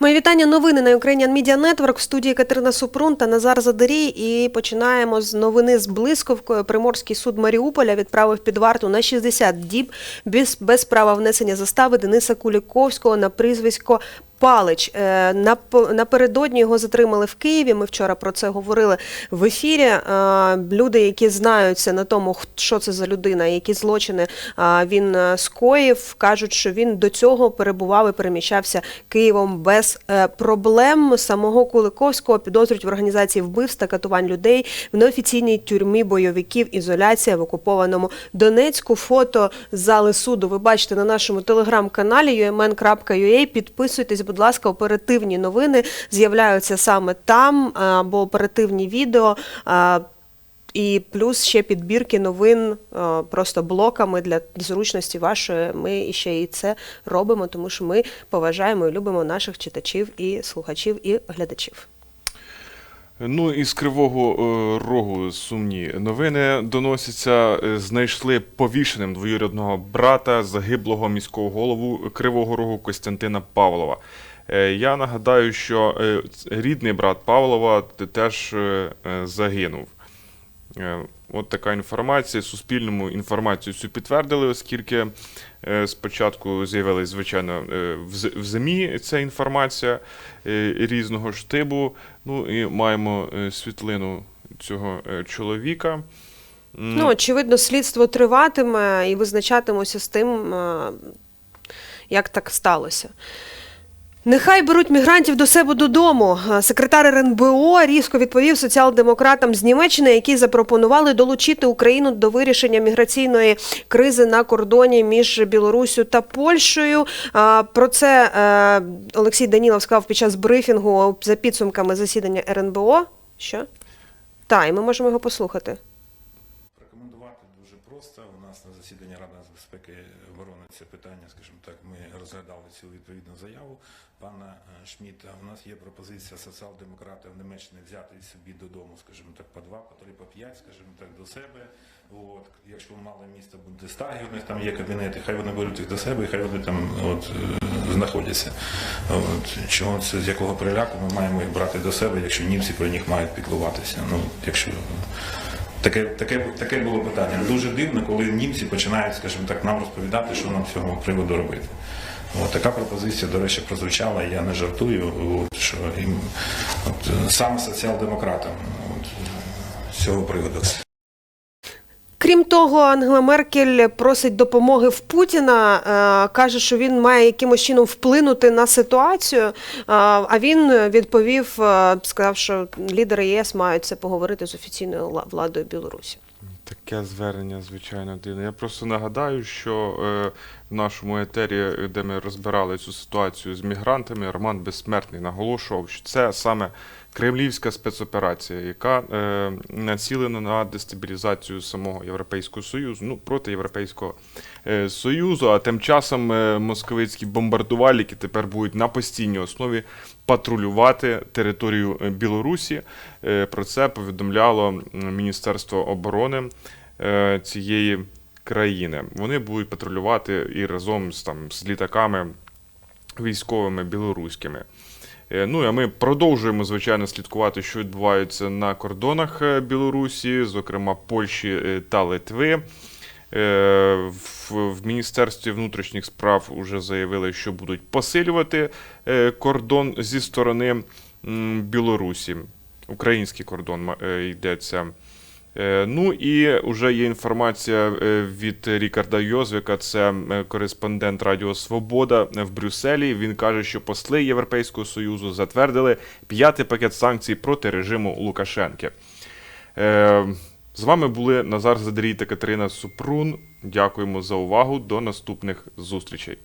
Мої вітання. Новини на Ukrainian Media Network в студії Катерина Супрун та Назар Задарій. І починаємо з новини з блискавкою. Приморський суд Маріуполя відправив під варту на 60 діб без, без права внесення застави Дениса Куліковського на прізвисько. Палич Е, нап- напередодні його затримали в Києві. Ми вчора про це говорили в ефірі. Е, Люди, які знаються на тому, що це за людина, які злочини е, він скоїв, кажуть, що він до цього перебував і переміщався Києвом без проблем. Самого Куликовського підозрюють в організації вбивств та катувань людей в неофіційній тюрмі бойовиків. Ізоляція в окупованому Донецьку. Фото зали суду ви бачите на нашому телеграм-каналі umn.ua. Підписуйтесь, будь ласка, оперативні новини з'являються саме там е, або оперативні відео. е, І плюс ще підбірки новин е, просто блоками для зручності вашої. Ми ще і це робимо, тому що ми поважаємо і любимо наших читачів і слухачів і глядачів. Ну із Кривого е, Рогу сумні новини доносяться. Е, Знайшли повішеним двоюрідного брата загиблого міського голову Кривого Рогу Костянтина Павлова. Е, Я нагадаю, що рідний брат Павлова теж загинув. Е, От така інформація. Суспільному інформацію цю підтвердили, оскільки е, спочатку з'явилась, звичайно, е, в ЗМІ ця інформація різного штибу. Ну і маємо світлину цього чоловіка. Ну, очевидно, слідство триватиме і визначатимося з тим, як так сталося. Нехай беруть мігрантів до себе додому. Е, Секретар РНБО різко відповів соціал-демократам з Німеччини, які запропонували долучити Україну до вирішення міграційної кризи на кордоні між Білоруссю та Польщею. Про це е, Олексій Данілов сказав під час брифінгу за підсумками засідання РНБО. Що? Так, і ми можемо його послухати. Рекомендувати дуже просто. У нас на засіданні Ради безпеки оборони це питання, скажімо так, ми розглядали цю відповідну заяву пана е, Шміта. У нас є пропозиція соціал-демократів Німеччини взяти собі додому, скажімо так, по два, по три, по п'ять, скажімо так, до себе. От, якщо мале місто Бундестагі, у них там є кабінети, хай вони беруть їх до себе, і хай вони там от, е, знаходяться. От, чого це, з якого приляку ми маємо їх брати до себе, якщо німці про них мають піклуватися. Ну, якщо Таке, таке, таке було питання. Дуже дивно, коли німці починають, скажімо так, нам розповідати, що нам з цього приводу робити. От, така пропозиція, до речі, прозвучала, я не жартую, от, що їм, от, саме соціал-демократам з цього приводу. Крім того, Ангела Меркель просить допомоги в Путіна, е, каже, що він має якимось чином вплинути на ситуацію. е, А він відповів, е, сказав, що лідери ЄС мають це поговорити з офіційною владою Білорусі. Таке звернення, звичайно, дивне. Я просто нагадаю, що е, в нашому етері, де ми розбирали цю ситуацію з мігрантами, Роман Безсмертний наголошував, що це саме кремлівська спецоперація, яка е, націлена на дестабілізацію самого Європейського Союзу, ну проти Європейського е, Союзу. А тим часом е, московицькі бомбардувальники тепер будуть на постійній основі патрулювати територію е, Білорусі. Е, Про це повідомляло Міністерство оборони е, цієї країни. Вони будуть патрулювати і разом з там з літаками військовими білоруськими. Е, Ну а ми продовжуємо звичайно слідкувати, що відбувається на кордонах е, Білорусі, зокрема Польщі е, та Литви. Е, В, Міністерстві внутрішніх справ вже заявили, що будуть посилювати е, кордон зі сторони Білорусі. Український кордон е, йдеться. Е, Ну і вже є інформація е, від Рікарда Йозвіка, це е, кореспондент Радіо Свобода в Брюсселі. Він каже, що посли Європейського Союзу затвердили п'ятий пакет санкцій проти режиму Лукашенки. Е, З вами були Назар Задрій та Катерина Супрун. Дякуємо за увагу. До наступних зустрічей.